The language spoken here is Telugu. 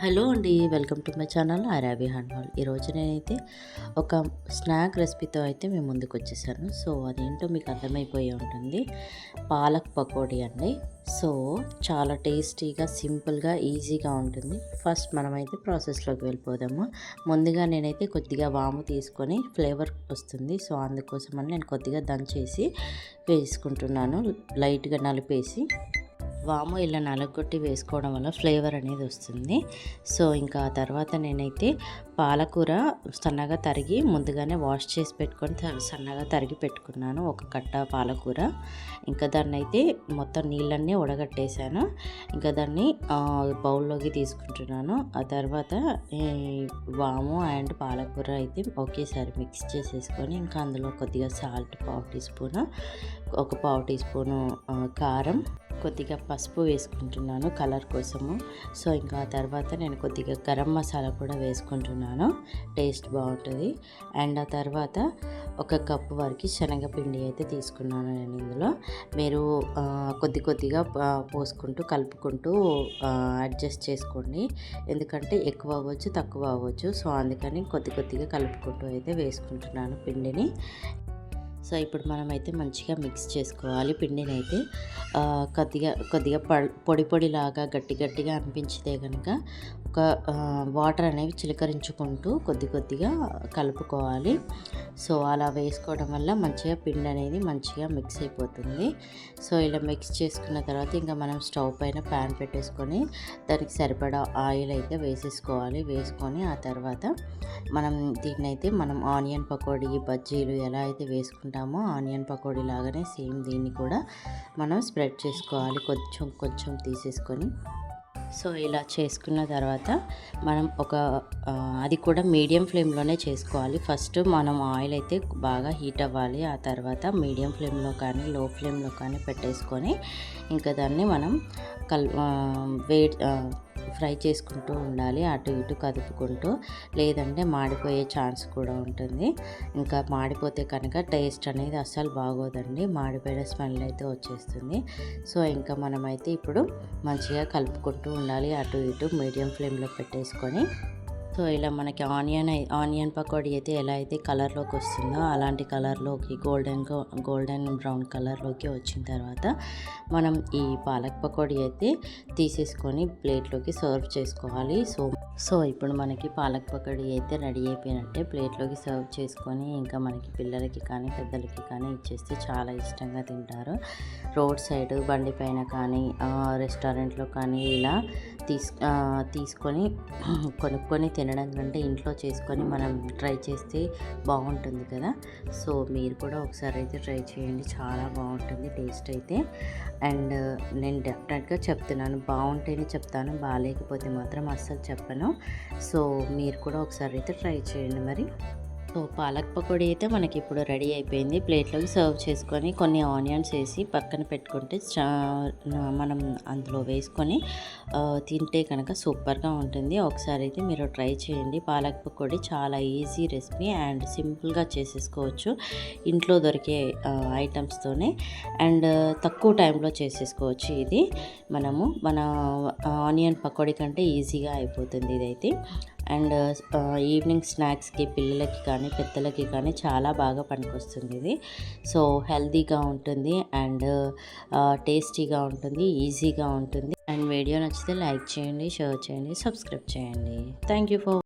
హలో అండి వెల్కమ్ టు మై ఛానల్ అరాబీ హాల్ ఈరోజు నేనైతే ఒక స్నాక్ రెసిపీతో అయితే మేము ముందుకు వచ్చేసాను. సో అదేంటో మీకు అర్థమైపోయి ఉంటుంది. పాలక్ పకోడీ అండి. సో చాలా టేస్టీగా సింపుల్గా ఈజీగా ఉంటుంది. ఫస్ట్ మనమైతే ప్రాసెస్లోకి వెళ్ళిపోదాము. ముందుగా నేనైతే కొద్దిగా వాము తీసుకొని ఫ్లేవర్ వస్తుంది. సో అందుకోసమని నేను కొద్దిగా దంచేసి వేసుకుంటున్నాను. లైట్గా నలిపేసి వాము ఇలా నలగొట్టి వేసుకోవడం వల్ల ఫ్లేవర్ అనేది వస్తుంది. సో ఇంకా తర్వాత నేనైతే పాలకూర సన్నగా తరిగి ముందుగానే వాష్ చేసి పెట్టుకొని సన్నగా తరిగి పెట్టుకున్నాను. ఒక కట్ట పాలకూర. ఇంకా దాన్ని అయితే మొత్తం నీళ్ళన్నీ ఉడగట్టేశాను. ఇంకా దాన్ని బౌల్లోకి తీసుకుంటున్నాను. ఆ తర్వాత వాము అండ్ పాలకూర అయితే ఒకేసారి మిక్స్ చేసేసుకొని ఇంకా అందులో కొద్దిగా సాల్ట్ పావు టీ స్పూను ఒక పావు టీ స్పూను కారం కొద్దిగా పసుపు వేసుకుంటున్నాను కలర్ కోసము. సో ఇంకా ఆ తర్వాత నేను కొద్దిగా గరం మసాలా కూడా వేసుకుంటున్నాను. టేస్ట్ బాగుంటుంది. అండ్ ఆ తర్వాత ఒక కప్పు వరకు శనగపిండి అయితే తీసుకున్నాను నేను ఇందులో. మీరు కొద్ది కొద్దిగా పోసుకుంటూ కలుపుకుంటూ అడ్జస్ట్ చేసుకోండి. ఎందుకంటే ఎక్కువ అవ్వచ్చు తక్కువ అవ్వచ్చు. సో అందుకని కొద్ది కొద్దిగా కలుపుకుంటూ అయితే వేసుకుంటున్నాను పిండిని. సో ఇప్పుడు మనమైతే మంచిగా మిక్స్ చేసుకోవాలి. పిండిని అయితే కొద్దిగా కొద్దిగా పొడి పొడిలాగా గట్టి గట్టిగా అనిపించితే కనుక ఒక వాటర్ అనేవి చిలకరించుకుంటూ కొద్ది కొద్దిగా కలుపుకోవాలి. సో అలా వేసుకోవడం వల్ల మంచిగా పిండి అనేది మంచిగా మిక్స్ అయిపోతుంది. సో ఇలా మిక్స్ చేసుకున్న తర్వాత ఇంకా మనం స్టవ్ పైన ప్యాన్ పెట్టేసుకొని దానికి సరిపడా ఆయిల్ అయితే వేసేసుకోవాలి. వేసుకొని ఆ తర్వాత మనం దీన్ని అయితే మనం ఆనియన్ పకోడీ బజ్జీలు ఎలా అయితే వేసుకుంటాం వేసుకుంటామో ఆనియన్ పకోడీ లాగానే సేమ్ దీన్ని కూడా మనం స్ప్రెడ్ చేసుకోవాలి. కొంచెం కొంచెం తీసేసుకొని. సో ఇలా చేసుకున్న తర్వాత మనం ఒక అది కూడా మీడియం ఫ్లేమ్లోనే చేసుకోవాలి. ఫస్ట్ మనం ఆయిల్ అయితే బాగా హీట్ అవ్వాలి. ఆ తర్వాత మీడియం ఫ్లేమ్లో కానీ లో ఫ్లేమ్లో కానీ పెట్టేసుకొని ఇంకా దాన్ని మనం కల్ వేడి ఫ్రై చేసుకుంటూ ఉండాలి అటు ఇటు కదుపుకుంటూ. లేదంటే మాడిపోయే ఛాన్స్ కూడా ఉంటుంది. ఇంకా మాడిపోతే కనుక టేస్ట్ అనేది అస్సలు బాగోదండి. మాడిపోయిన స్మెల్ అయితే వచ్చేస్తుంది. సో ఇంకా మనమైతే ఇప్పుడు మంచిగా కలుపుకుంటూ ఉండాలి. అటు ఇటు మీడియం ఫ్లేమ్లో పెట్టేసుకొని సో ఇలా మనకి ఆనియన్ ఆనియన్ పకోడీ అయితే ఎలా అయితే కలర్లోకి వస్తుందో అలాంటి కలర్లోకి గోల్డెన్ గోల్డెన్ బ్రౌన్ కలర్లోకి వచ్చిన తర్వాత మనం ఈ పాలక్ పకోడీ అయితే తీసేసుకొని ప్లేట్లోకి సర్వ్ చేసుకోవాలి. సో సో ఇప్పుడు మనకి పాలక్ పకోడీ అయితే రెడీ అయిపోయినట్టే ప్లేట్లోకి సర్వ్ చేసుకొని ఇంకా మనకి పిల్లలకి కానీ పెద్దలకి కానీ ఇచ్చేస్తే చాలా ఇష్టంగా తింటారు. రోడ్ సైడ్ బండి పైన కానీ రెస్టారెంట్లో కానీ ఇలా తీసు తీసుకొని కొనుక్కొని తినడం కంటే ఇంట్లో చేసుకొని మనం ట్రై చేస్తే బాగుంటుంది కదా. సో మీరు కూడా ఒకసారి అయితే ట్రై చేయండి. చాలా బాగుంటుంది టేస్ట్ అయితే. అండ్ నేను డెఫినెట్గా చెప్తున్నాను బాగుంటేనే చెప్తాను బాగాలేకపోతే మాత్రం అస్సలు చెప్పను. సో మీరు కూడా ఒకసారి అయితే ట్రై చేయండి మరి. సో పాలక్ పకోడీ అయితే మనకి ఇప్పుడు రెడీ అయిపోయింది. ప్లేట్లోకి సర్వ్ చేసుకొని కొన్ని ఆనియన్స్ వేసి పక్కన పెట్టుకుంటే మనం అందులో వేసుకొని తింటే కనుక సూపర్గా ఉంటుంది. ఒకసారి అయితే మీరు ట్రై చేయండి. పాలక్ పకోడీ చాలా ఈజీ రెసిపీ అండ్ సింపుల్గా చేసేసుకోవచ్చు. ఇంట్లో దొరికే ఐటమ్స్తోనే అండ్ తక్కువ టైంలో చేసేసుకోవచ్చు ఇది. మనము మన ఆనియన్ పకోడీ కంటే ఈజీగా అయిపోతుంది ఇదైతే. అండ్ ఈవినింగ్ స్నాక్స్కి పిల్లలకి కానీ పెద్దలకి కానీ చాలా బాగా పనికొస్తుంది ఇది. సో హెల్తీగా ఉంటుంది అండ్ టేస్టీగా ఉంటుంది ఈజీగా ఉంటుంది. అండ్ వీడియో నచ్చితే లైక్ చేయండి షేర్ చేయండి సబ్స్క్రైబ్ చేయండి. Thank you for